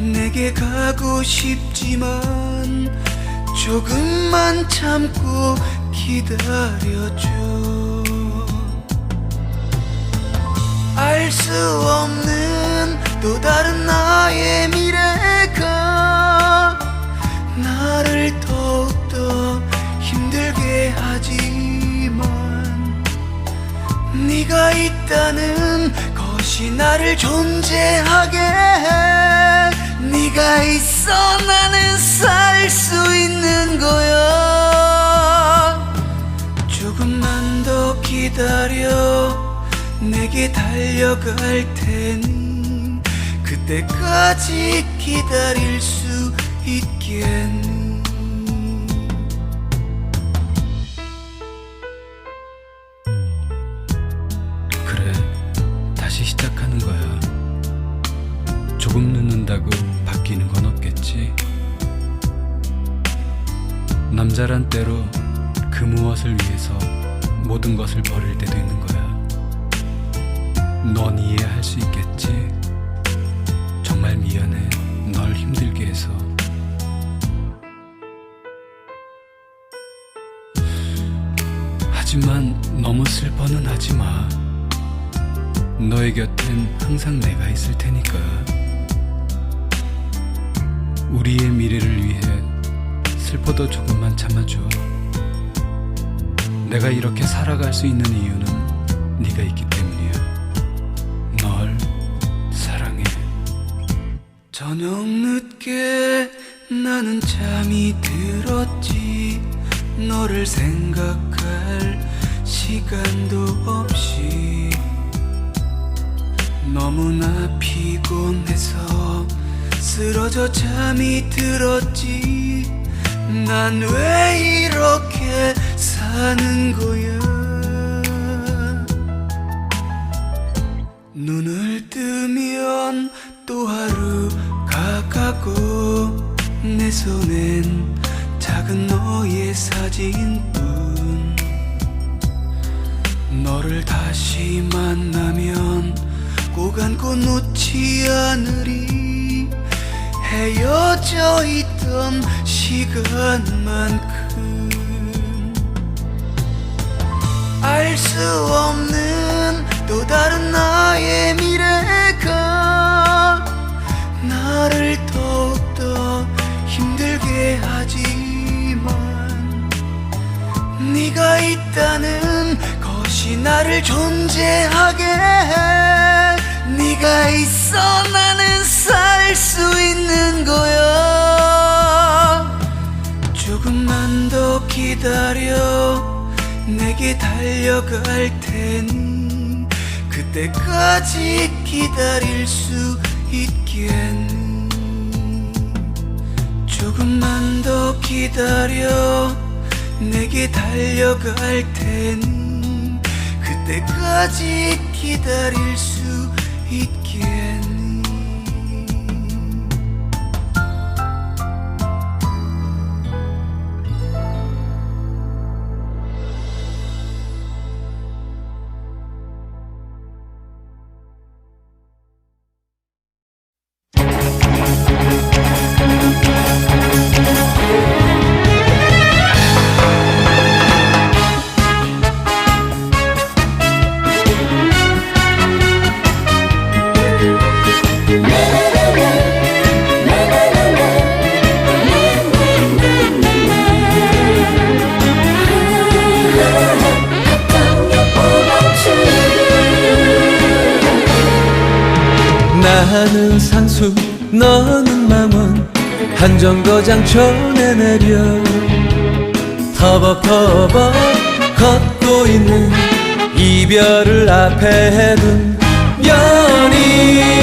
내게 가고 싶지만 조금만 참고 기다려줘. 알 수 없는 또 다른 나의 미래가 나를 더욱더 힘들게 하지만 네가 있다는 것이 나를 존재하게 해 네가 있어 나는 살 수 있는 거야. 조금만 더 기다려 내게 달려갈 테니 그때까지 기다릴 수 있겠니 남자란 때로 그 무엇을 위해서 모든 것을 버릴 때도 있는 거야. 넌 이해할 수 있겠지? 정말 미안해. 널 힘들게 해서. 하지만 너무 슬퍼는 하지 마. 너의 곁엔 항상 내가 있을 테니까. 우리의 미래를 위해 슬퍼도 조금만 참아줘. 내가 이렇게 살아갈 수 있는 이유는 네가 있기 때문이야. 널 사랑해. 저녁 늦게 나는 잠이 들었지. 너를 생각할 시간도 없이 너무나 피곤해서 쓰러져 잠이 들었지 난 왜 이렇게 사는 거야? 눈을 뜨면 또 하루가 가고 내 손엔 작은 너의 사진뿐. 너를 다시 만나면 꼭 안고 놓지 않으리 헤어져 있던 시간만큼 알 수 없는 또 다른 나의 미래가 나를 더욱더 힘들게 하지만 네가 있다는 것이 나를 존재하게 해. 네가 있어 나는 살 수 있는 기다려 내게 달려갈 테니 그때까지 기다릴 수 있겠니 조금만 더 기다려 내게 달려갈 테니 그때까지 기다릴 수 있겠 나는 산수 너는 망원. 한정거장 촌에 내려. 터벅터벅 걷고 있는 이별을 앞에 둔 연인.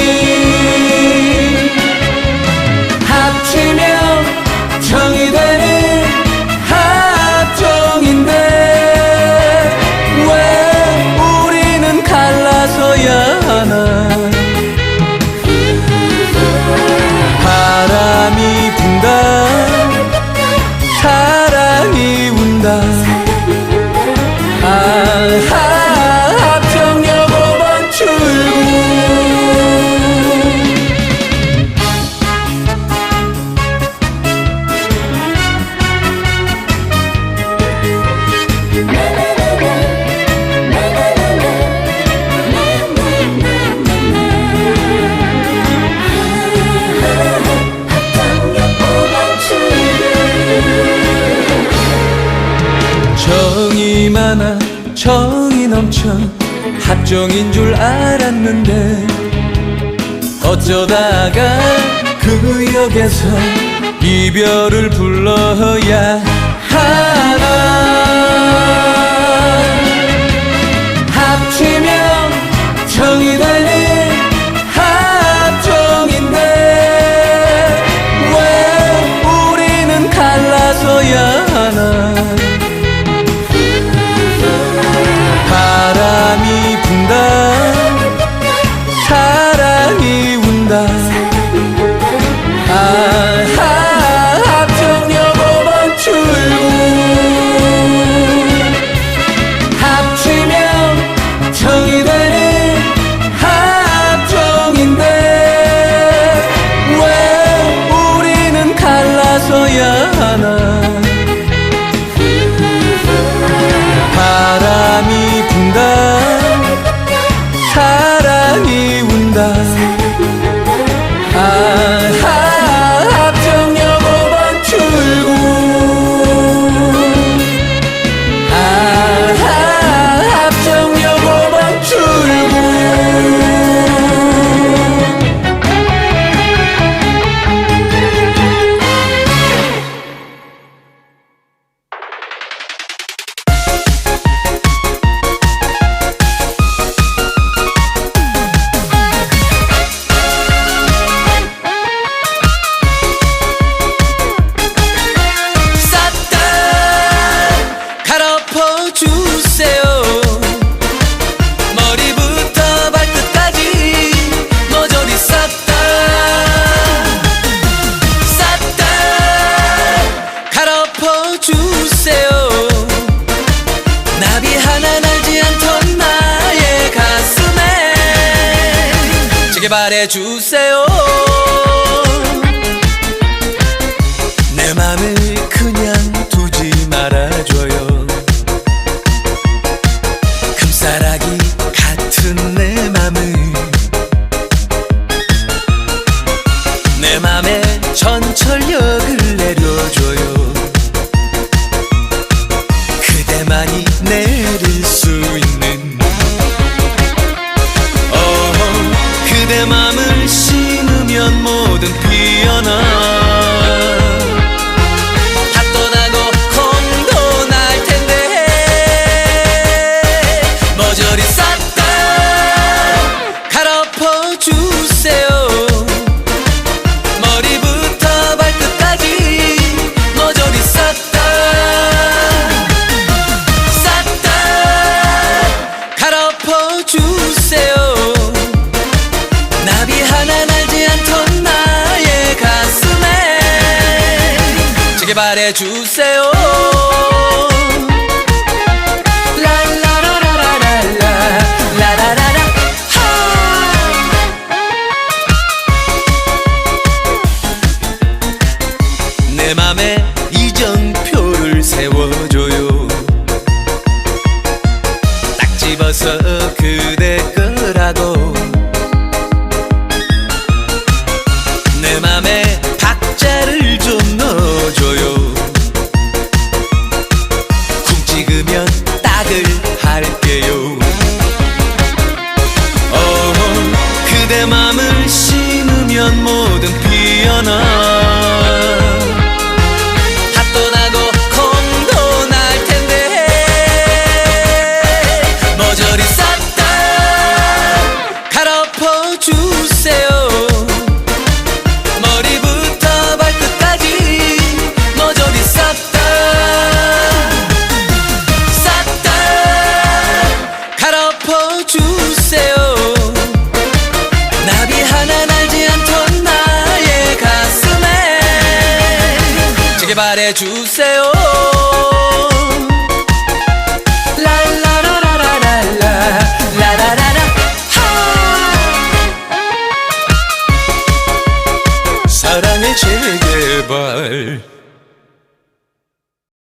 많아 정이 넘쳐 합정인 줄 알았는데 어쩌다가 그 역에서 이별을 불러야 sana. 제발해 주세요. 내 맘을 뭐든 피어나 제발 해주세요. 제발 해 주세요